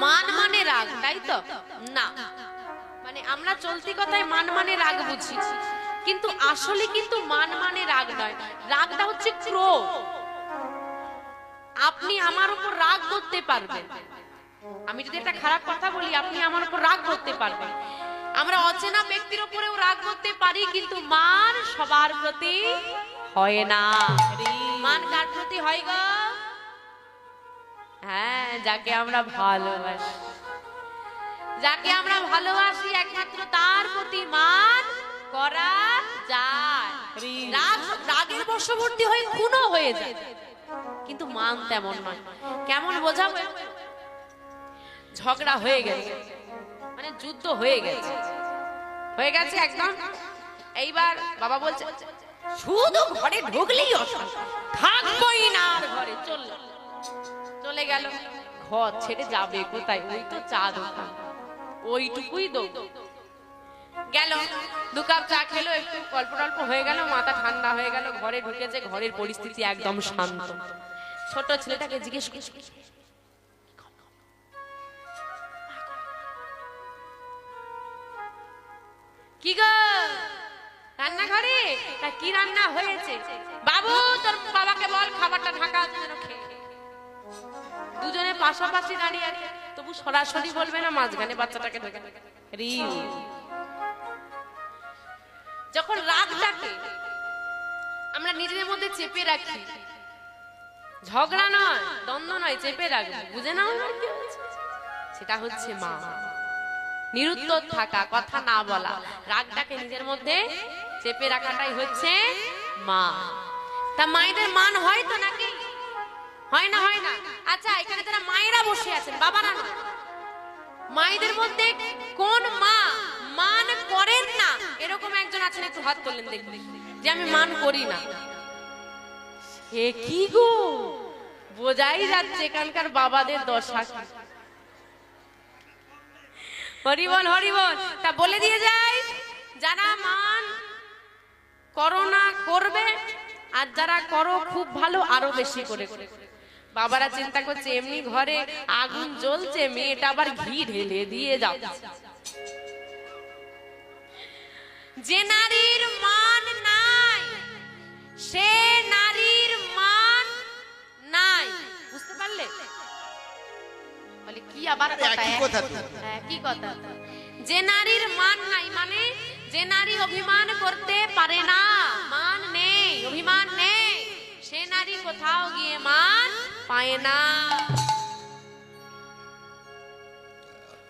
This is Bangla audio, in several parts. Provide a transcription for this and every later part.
মান মানে রাগ, তাই তো? না। মানে আমরা চলতি কথায় মান মানে রাগ বুঝি। কিন্তু আসলে কিন্তু মান মানে রাগ নয়। রাগটা হচ্ছে ক্রোধ। আপনি আমার উপর রাগ করতে পারবেন। আমি যদি একটা খারাপ কথা বলি, আপনি আমার উপর রাগ করতে পারবেন। আমরা অচেনা ব্যক্তির উপরেও রাগ করতে পারি, কিন্তু মান সবার প্রতি হয় না। মান কার প্রতি হয় গো? হ্যাঁ যাকে আমরা ভালোবাসি। যাকে আমরা ভালোবাসি একমাত্র তার প্রতি মান করা যায়। রাগ রাগের বশবর্তী হয়ে খুনও হয়ে যায়। কিন্তু মান তেমন নয়। কেমন বোঝাবো? ঝগড়া হয়ে গেছে। মানে যুদ্ধ হয়ে গেছে। হয়ে গেছে একদম। এইবার বাবা বলছে, শুধু ঘরে ঢুকলেই অশান্তি থাকবোই না ঘরে, চল। চলে গেল। ঘর ছেড়ে যাবে কোথায়? ওই তো চা দোকান। ওইটুকুই দো গেল, দু কাপ চা খেলো, একটু অল্প অল্প হয়ে গেল, মাথা ঠান্ডা হয়ে গেল, ঘরে ঢুকেছে, ঘরের পরিস্থিতি একদম শান্ত। ছোট ছেলেটাকে জিজ্ঞেস করছে কি গো? রান্নাঘরে? তা কি রান্না হয়েছে? বাবু, তোর বাবাকে বল, খাবারটা ঢাকা যেন। দুজনে পাশাপাশি দাঁড়িয়ে আছে। তবু সরাসরি বলবে না, মাঝখানে বাচ্চাটাকে ঢোকে রিউ। যখন রাগটাকে আমরা নিজেদের মধ্যে চেপে রাখি। ঝগড়া নয়, দ্বন্দ্ব নয়, চেপে রাখব। বুঝে নাও না সেটা হচ্ছে মা। নিরুত্তর থাকা, কথা না বলা। রাগটাকে নিজের মধ্যে চেপে রাখাটাই হচ্ছে মা। তা মায়েদের মান হয় তো নাকি? হয় না হয় না? আচ্ছা এখানে যারা মায়েরা বসে আছেন, বাবারা না মায়েদের মধ্যে কোন মা মান করেন না, এরকম একজন আছেন, একটু হাত তোলেন দেখবে যে আমি মান করি না। সে কি গো? বোঝাই যাচ্ছে এখানকার বাবাদের দশা হরিবল হরিবল, তা বলে দিয়ে যাই। যারা মান করোনা করবে, আর যারা করো, খুব ভালো, আরও বেশি করে করে। বাবারা চিন্তা করছে এমনি ঘরে আগুন জ্বলছে মেয়েটা আবার ঘি ঢেলে দিয়ে যাচ্ছে। যে নারীর মান নাই সে নারীর মান নাই। বুঝতে পারলে? বলে কি আবার কথা কি কথা। যে নারীর মান নাই মানে যে নারী অভিমান করতে পারে না মান নেই অভিমান নেই। সে নারী কোথাও গিয়ে মান পায় না।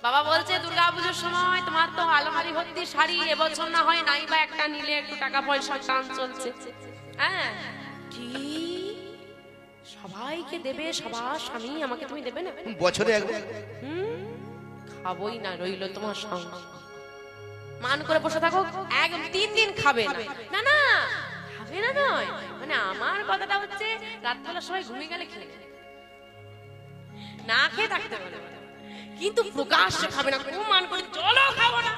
বাবা বলছে দুর্গা পুজোর সময় তোমার তো আলমারি ভর্তি শাড়ি এবছর না হয় নাই বা একটা নিলে একটু টাকা পয়সার টান চলছে। হ্যাঁ। কি? সবাইকে দেবে সবার স্বামী আমাকে তুমি দেবে না? বছরে একবার হুম, খাবোই না রইল তোমার সঙ্গ। মান করে বসে থাকো এক তিন দিন খাবে না। না খাবে না নয়। মানে আমার কথাটা হচ্ছে রাত্রেবেলা সবাই ঘুমিয়ে গেলে খেয়ে। না খেয়ে থাকতে পারে কিন্তু প্রকাশ্যে খাবে না মান করে চলো খাব না।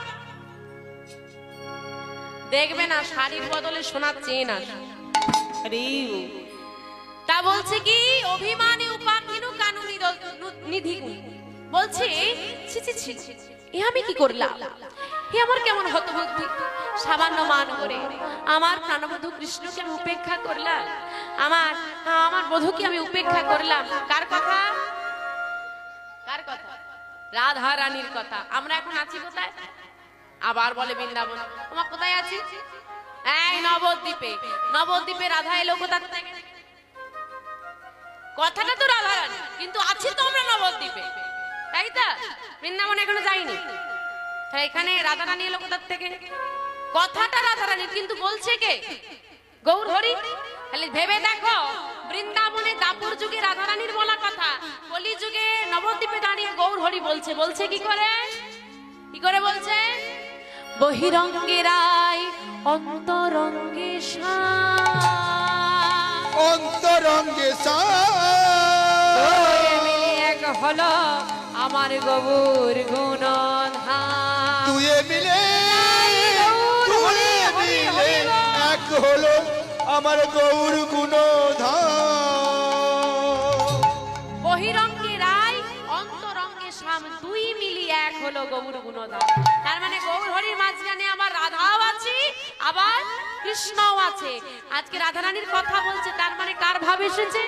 দেখবে না শাড়ির বদলে সোনার চেন আসে। তা বলছে কি অভিমানী উপাকিনু কানুনি নিধি বলছে ছি ছি ছি এ আমি কি করলাম? এ আমার কেমন হতবুদ্ধি? সামান্য মান করে আমার প্রাণবধূ কৃষ্ণকে আমি উপেক্ষা করলাম। আমার আমার বধুকে আমি উপেক্ষা করলাম। কার কথা? রাধা রানীর কথা। আমরা এখন আছি কোথায়? আবার বলে বৃন্দাবন। তোমার কোথায় আছি? এই নবদ্বীপে। নবদ্বীপে রাধা এলো কোথা থেকে? কথাটা তো রাধা রানী কিন্তু আছি তো আমরা নবদ্বীপে। তাই তো? বৃন্দাবন এখনও যাইনি এখানে রাধা রানী এলো কোথার থেকে? কথাটা রাধা রানী কিন্তু বলছে কে? গৌর হরি তাহলে ভেবে দেখো। বৃন্দাবনে দাপুর যুগে রাধা রানীর বলা কথা। কলি যুগে নবদ্বীপে দাঁড়িয়ে গৌর হরি বলছে বলছে কি করে? কি করে বলছে? বহিরঙ্গে রায় অন্তরঙ্গে অন্তরঙ্গে এক হলো আমার গবুর মিলে তুয়ে মিলে এক হলো আমার গৌর গুণ রায় দুই মিলি এক হলো তার মানে গৌর মাঝখানে আমার রাধাও আছে, আবার কৃষ্ণও আছে। আজকে রাধারানীর কথা বলছে, তার মানে কার ভাব এসেছে?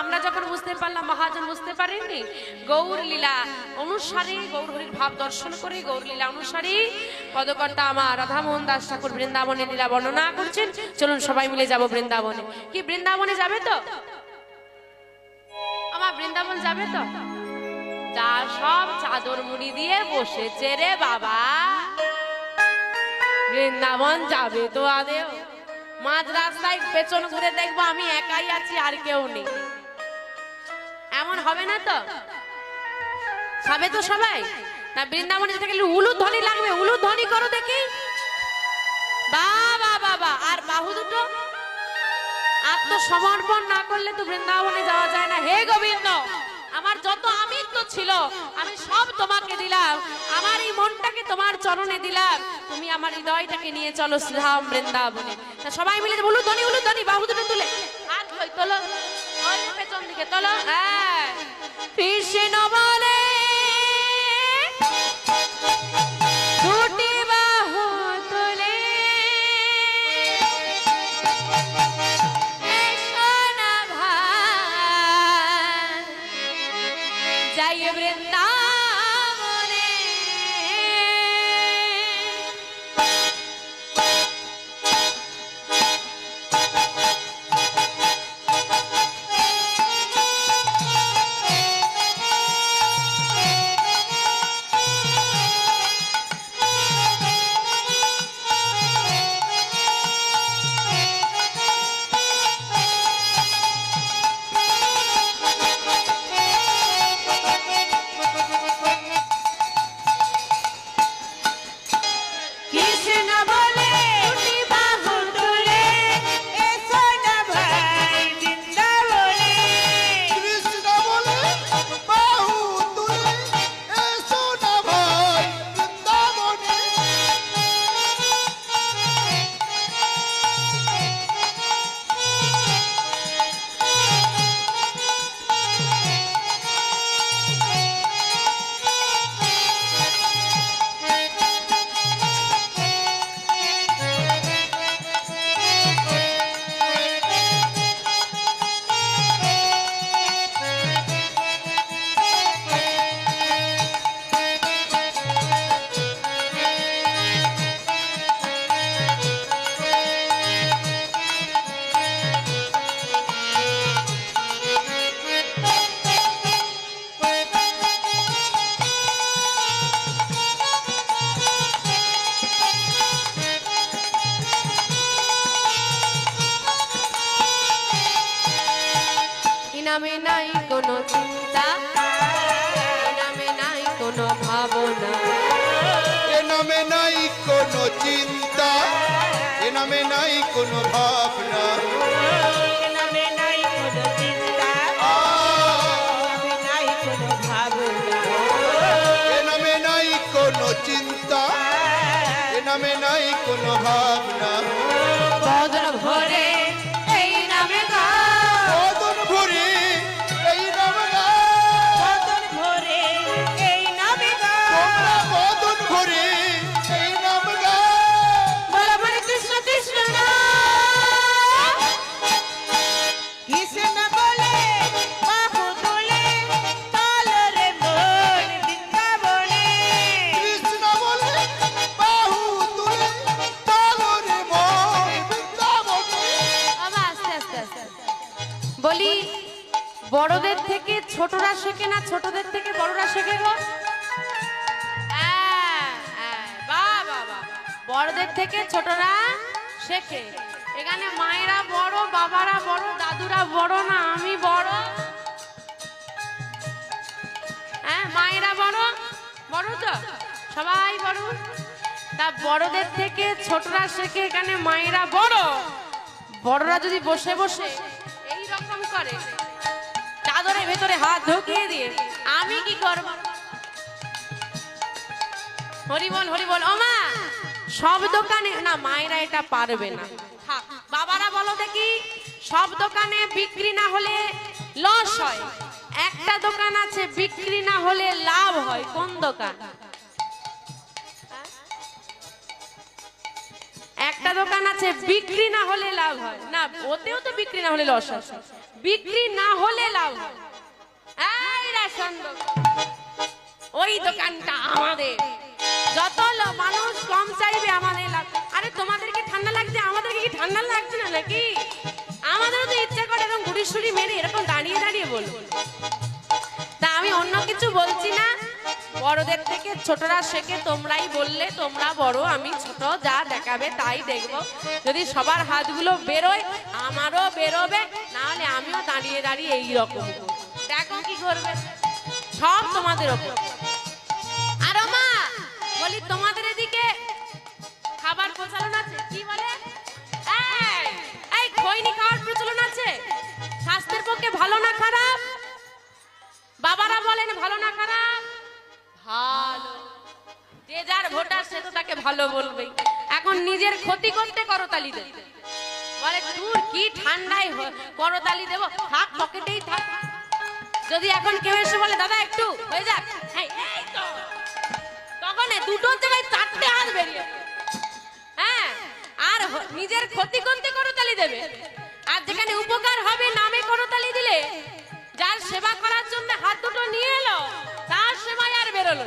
আমরা যখন বুঝতে পারলাম, মহাজন বুঝতে পারেননি। ভাব দর্শন দাস ঠাকুর বৃন্দাবনে লীলা বর্ণনা করছেন। চলুন সবাই মিলে যাব বৃন্দাবনে। কি, বৃন্দাবনে যাবে তো? আমার বৃন্দাবন যাবে তো? যা সব চাদর মুড়ি দিয়ে বসেছে রে বাবা। বৃন্দাবন যাবে তো আদেও। মাঝ রাস্তায় পেছন ঘুরে দেখব আমি একাই আছি আর কেউ নেই। এমন হবে না তো? যাবে তো সবাই? না বৃন্দাবনে যেতে গেলে উলুর ধ্বনি লাগবে উলুর ধ্বনি করো দেখি। বাবা বাবা আর বাহু দুটো? আত্মসমর্পণ না করলে তো বৃন্দাবনে যাওয়া যায় না। হে গোবিন্দ! আমার যত আমিত্ব ছিল, আমি সব তোমাকে দিলাম। আমার এই মনটাকে তোমার চরণে দিলাম। তুমি আমার হৃদয়টাকে নিয়ে চলো শ্রীধাম বৃন্দাবনে। সবাই মিলে বলু ধনী উলু ধনী বাহু দুটো তুলে। হাত হই তোলো পেছন দিকে তোলো হ্যাঁ। কৃষ্ণ বলে নামে নাই কোনো ভাবনা। চিন্তা। এ নামে নাই কোনো ভাবনা। বদন ভরে ছোটরা শেখে না ছোটদের থেকে বড়রা শেখে গো? হ্যাঁ, হ্যাঁ। বড়দের থেকে ছোটরা শেখে। এখানে মায়েরা বড় বাবারা বড় দাদুরা বড় না আমি বড়। হ্যাঁ মায়েরা বড় বড় তো? সবাই বড়। তা বড়দের থেকে ছোটরা শেখে এখানে মায়েরা বড়। বড়রা যদি বসে বসে এই রকম করে। চাদরের ভেতরে হাত ঢুকিয়ে দিয়ে, আমি কি করব? হরি বল হরি বল, ও মা, সব দোকানে, না, মায়েরা এটা পারবে না। বাবারা বলো দেখি, সব দোকানে বিক্রি না হলে লস হয়? একটা দোকান আছে, বিক্রি না হলে লাভ হয়, কোন দোকান? একটা দোকান আছে, বিক্রি না হলে লাভ হয়। না, ওতেও তো বিক্রি না হলে লস আছে বিক্রি না হলে লাউ এই রেশন ওই দোকানটা আমাদের। যত মানুষ কম চাইবে আমাদের লাভ। আরে তোমাদেরকে ঠান্ডা লাগছে? আমাদেরকে কি ঠান্ডা লাগছে না নাকি? আমাদেরও তো ইচ্ছা করে এরকম ঘুড়ি সুড়ি মেরে বড়দের থেকে ছোটরা শেখে, তোমরাই বললে তোমরা বড়, আমি ছোট, যা দেখাবে তাই দেখব। যদি সবার হাতগুলো বেরোয়, আমারও বেরোবে, নাহলে আমিও দাঁড়িয়ে দাঁড়িয়ে এই রকম দেখো কি করবে। সব তোমাদের ওপর। আর মা বলি তোমাদের এদিকে খাবার প্রচলন আছে? কি বলে? এই খৈনি খাওয়ার প্রচলন আছে? স্বাস্থ্যের পক্ষে ভালো না খারাপ? বাবারা বলেন ভালো না খারাপ? ভালো। যে যার ভোটার, সে তো তাকে ভালো বলবেই এখন নিজের ক্ষতি করতে করতালি দেবে বলে দূর কি ঠান্ডায় করতালি দেবো। থাক, পকেটেই থাক। যদি এখন কেউ এসে বলে, দাদা, একটু, হয়ে যাক। এই তখন এ দুটোর জায়গায় চারটে হাত বেরিয়ে হ্যাঁ আর নিজের ক্ষতি করতে করতালি দেবে। আর যেখানে উপকার হবে, নামে করতালি দিলে, যার সেবা করার জন্য হাত দুটো নিয়ে এলো সেবায় আর বেরোলো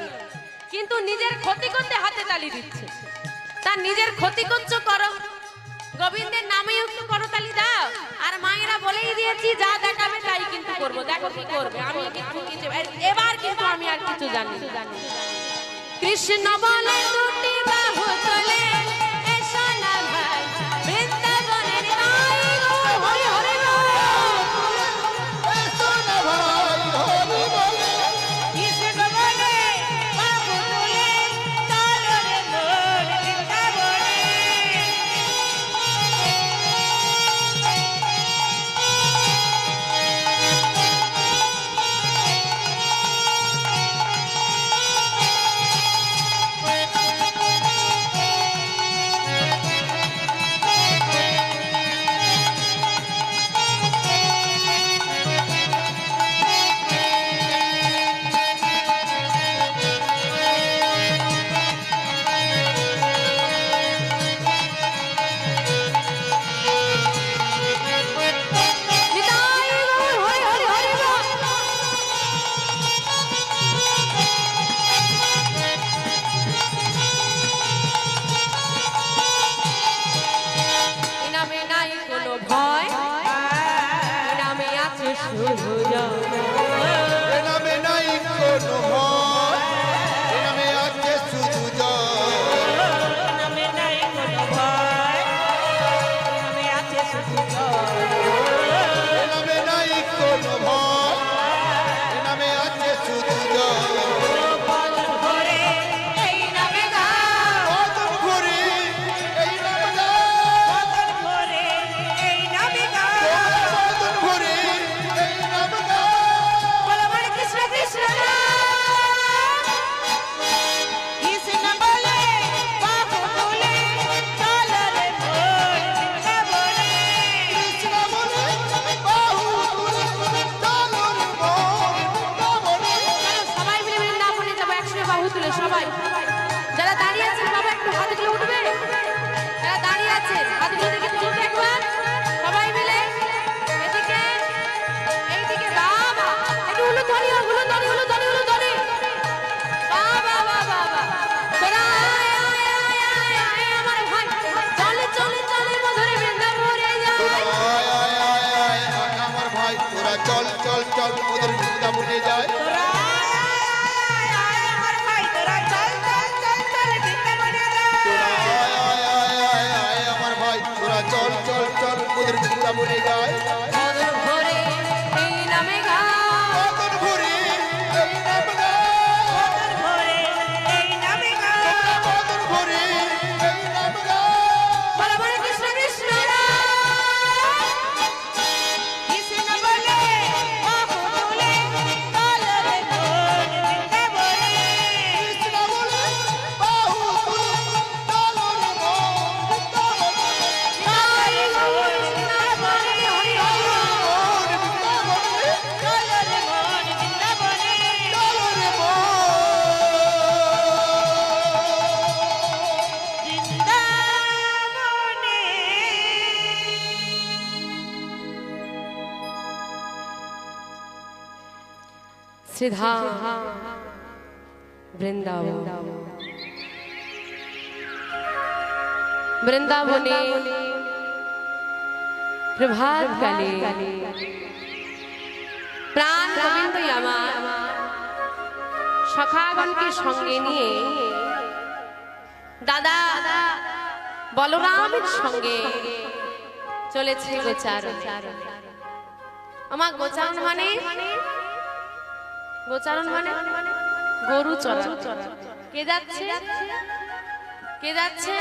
কিন্তু নিজের ক্ষতি করতে হাতে তালি দিচ্ছে। তার নিজের ক্ষতি করছ করো। গোবিন্দের নামে একটু করতালি দাও। আর মায়েরা বলেই দিয়েছি, যা দেখাবে তাই কিন্তু করব। দেখো কি করবে। আমি কিন্তু কিছু এবার কিন্তু আমি আর কিছু জানি। কৃষ্ণ বলে দুটি বাহু তোলে। শ্রীধা বৃন্দাবন। বৃন্দাবনে প্রভাত কালে প্রাণ গোবিন্দ আমার সখাগণকে সঙ্গে নিয়ে দাদা বলরামের সঙ্গে চলেছে গোচারণ। আমার গোচারণ মানে গোচারণ মানে? গরু চলা কে যাচ্ছে? কে যাচ্ছে?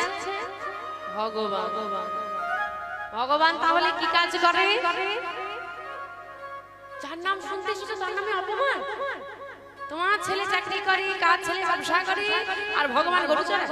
ভগবান। ভগবান তাহলে কি কাজ করে? যার নাম শুনতে শুনতে তার নামে অপমান? তোমার ছেলে চাকরি করে, কার ছেলে ব্যবসা করে, আর ভগবান গরু চড়ায়?